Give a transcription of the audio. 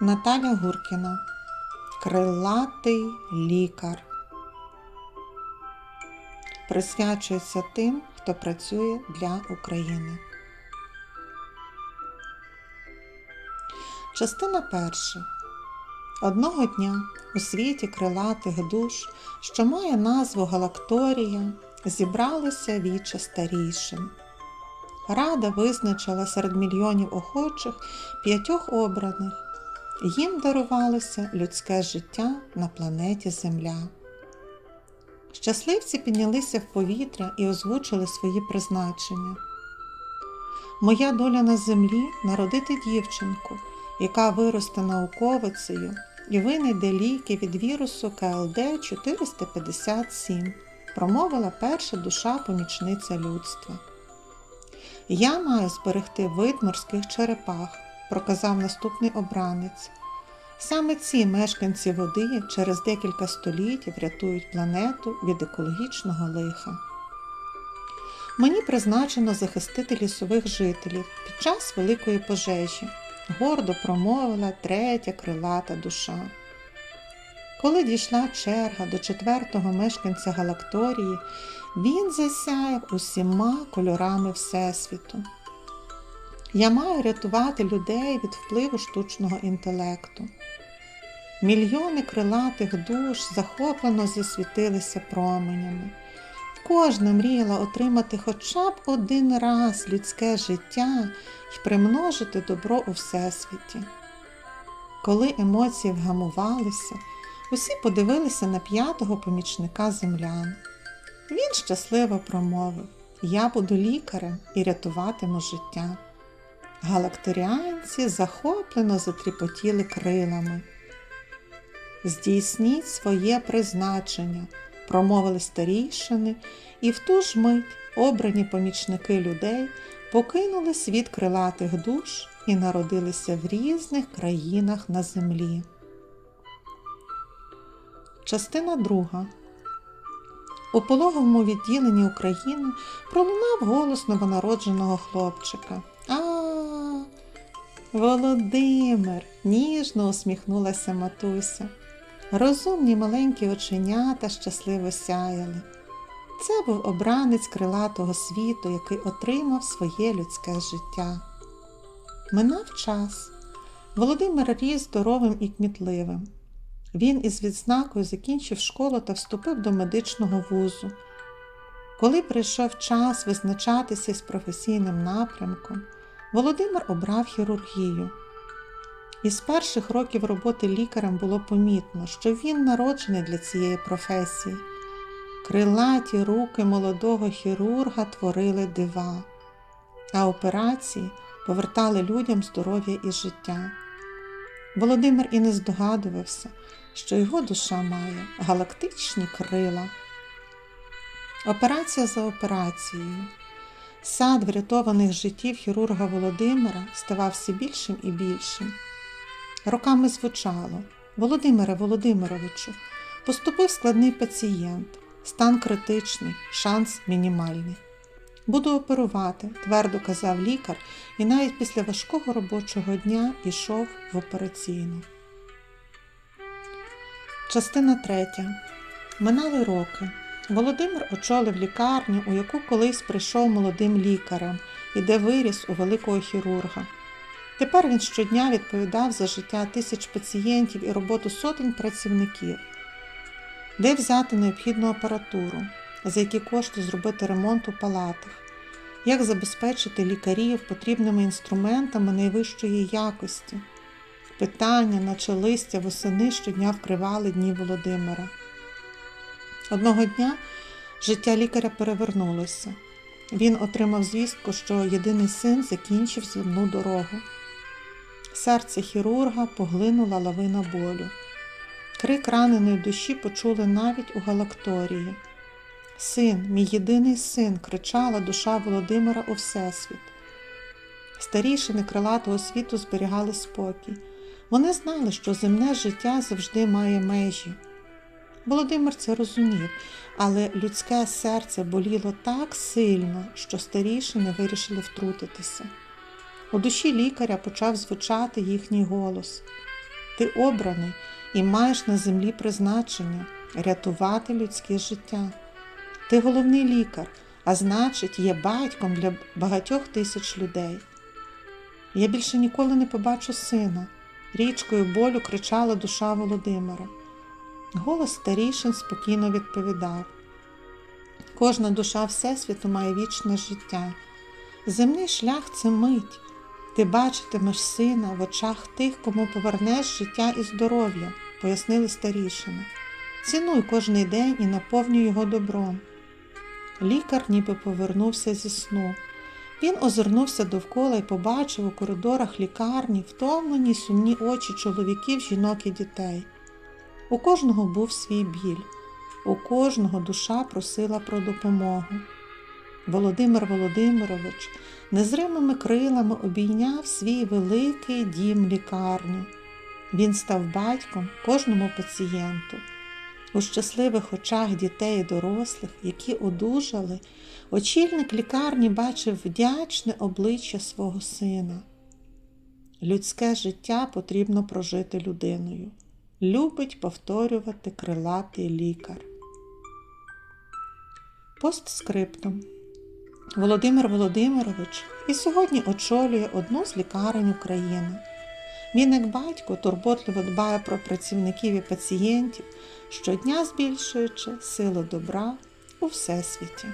Наталя Гуркіна Крилатий лікар. Присвячується тим, хто працює для України. Частина перша. Одного дня у світі крилатих душ, що має назву Галакторія, зібралися віче старішин. Рада визначила серед мільйонів охочих п'ятьох обраних. Їм дарувалося людське життя на планеті Земля. Щасливці піднялися в повітря і озвучили свої призначення. Моя доля на землі народити дівчинку, яка виросте науковицею і винайде ліки від вірусу КЛД 457, промовила перша душа помічниця людства. Я маю зберегти вид морських черепах, проказав наступний обранець. Саме ці мешканці води через декілька століть врятують планету від екологічного лиха. Мені призначено захистити лісових жителів під час великої пожежі, гордо промовила третя крилата душа. Коли дійшла черга до четвертого мешканця Галакторії, він засяяв усіма кольорами Всесвіту. Я маю рятувати людей від впливу штучного інтелекту. Мільйони крилатих душ захоплено засвітилися променями. Кожна мріяла отримати хоча б один раз людське життя і примножити добро у всесвіті. Коли емоції вгамувалися, усі подивилися на п'ятого помічника землян. Він щасливо промовив: Я буду лікарем і рятуватиму життя. Галакторіанці захоплено затріпотіли крилами. Здійсніть своє призначення, промовили старійшини, і в ту ж мить обрані помічники людей покинули світ крилатих душ і народилися в різних країнах на землі. Частина друга. У пологовому відділенні України пролунав голос новонародженого хлопчика. Володимир! ніжно усміхнулася матуся. Розумні маленькі оченята щасливо сяяли. Це був обранець крилатого світу, який отримав своє людське життя. Минав час. Володимир ріс здоровим і кмітливим. Він із відзнакою закінчив школу та вступив до медичного вузу. Коли прийшов час визначатися з професійним напрямком, Володимир обрав хірургію. Із перших років роботи лікарем було помітно, що він народжений для цієї професії. Крилаті руки молодого хірурга творили дива, а операції повертали людям здоров'я і життя. Володимир і не здогадувався, що його душа має галактичні крила. Операція за операцією. Сад врятованих життів хірурга Володимира ставав все більшим і більшим. Роками звучало Володимире Володимировичу, поступив складний пацієнт, стан критичний, шанс мінімальний. Буду оперувати, твердо казав лікар, і навіть після важкого робочого дня йшов в операційну. Частина третя. Минали роки. Володимир очолив лікарню, у яку колись прийшов молодим лікарем і де виріс у великого хірурга. Тепер він щодня відповідав за життя тисяч пацієнтів і роботу сотень працівників, де взяти необхідну апаратуру, за які кошти зробити ремонт у палатах, як забезпечити лікарів потрібними інструментами найвищої якості. Питання, наче листя восени щодня вкривали дні Володимира. Одного дня життя лікаря перевернулося. Він отримав звістку, що єдиний син закінчив земну дорогу. Серце хірурга поглинула лавина болю. Крик раненої душі почули навіть у Галакторії. Син, мій єдиний син, кричала душа Володимира у Всесвіт. Старішини крилатого світу зберігали спокій. Вони знали, що земне життя завжди має межі. Володимир це розумів, але людське серце боліло так сильно, що старішини вирішили втрутитися. У душі лікаря почав звучати їхній голос. Ти обраний і маєш на землі призначення рятувати людське життя. Ти головний лікар, а значить, є батьком для багатьох тисяч людей. Я більше ніколи не побачу сина. Річкою болю кричала душа Володимира. Голос старішин спокійно відповідав. Кожна душа Всесвіту має вічне життя. Земний шлях це мить. Ти бачитимеш сина в очах тих, кому повернеш життя і здоров'я, пояснили старішини. Цінуй кожний день і наповнюй його добром. Лікар ніби повернувся зі сну. Він озирнувся довкола і побачив у коридорах лікарні втомлені сумні очі чоловіків, жінок і дітей. У кожного був свій біль, у кожного душа просила про допомогу. Володимир Володимирович незримими крилами обійняв свій великий дім лікарню. Він став батьком кожному пацієнту. У щасливих очах дітей і дорослих, які одужали, очільник лікарні бачив вдячне обличчя свого сина. Людське життя потрібно прожити людиною. Любить повторювати крилатий лікар. Постскриптум. Володимир Володимирович і сьогодні очолює одну з лікарень України. Він, як батько, турботливо дбає про працівників і пацієнтів, щодня збільшуючи силу добра у всесвіті.